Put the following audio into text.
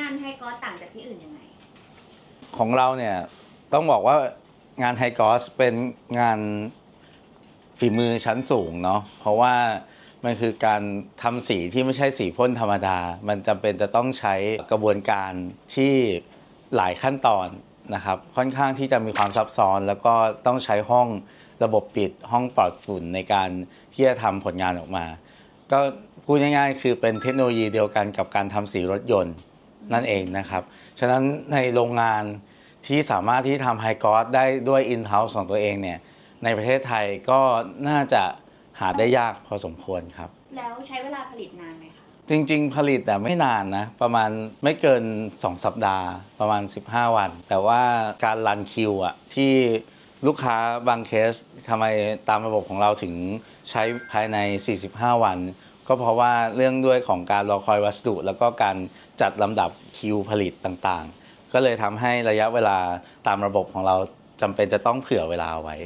งานไฮกอสต่างจากที่อื่นยังไง ของเราเนี่ยต้องบอกว่างานไฮกอสเป็นงานฝีมือชั้นสูงเนาะเพราะว่ามันคือการทำสีที่ไม่ใช่สีพ่นธรรมดา มันจำเป็นจะต้องใช้กระบวนการที่หลายขั้นตอนนะครับ ค่อนข้างที่จะมีความซับซ้อน แล้วก็ต้องใช้ห้องระบบปิดห้องปลอดฝุ่นในการที่จะทำผลงานออกมา ก็พูดง่ายๆ คือเป็นเทคโนโลยีเดียวกันกับการทำสีรถยนต์ นั่นเองนะครับ ฉะนั้นในโรงงานที่สามารถที่ทำไฮกอสได้ด้วย in-house ของตัวเองเนี่ยในประเทศไทยก็น่าจะหาได้ยากพอสมควรครับ แล้วใช้เวลาผลิตนานไหมคะ จริง ๆ ผลิตแต่ไม่นานนะ ประมาณไม่เกิน 2 สัปดาห์ ประมาณ 15 วัน แต่ว่าการรันคิวอะที่ลูกค้าบางเคสทำไมตามระบบของเราถึงใช้ภายใน 45 วัน ก็เพราะว่าเรื่องด้วยของการรอคอยวัสดุ แล้วก็การจัดลำดับคิวผลิตต่างๆ ก็เลยทำให้ระยะเวลาตามระบบของเราจำเป็นจะต้องเผื่อเวลาไว้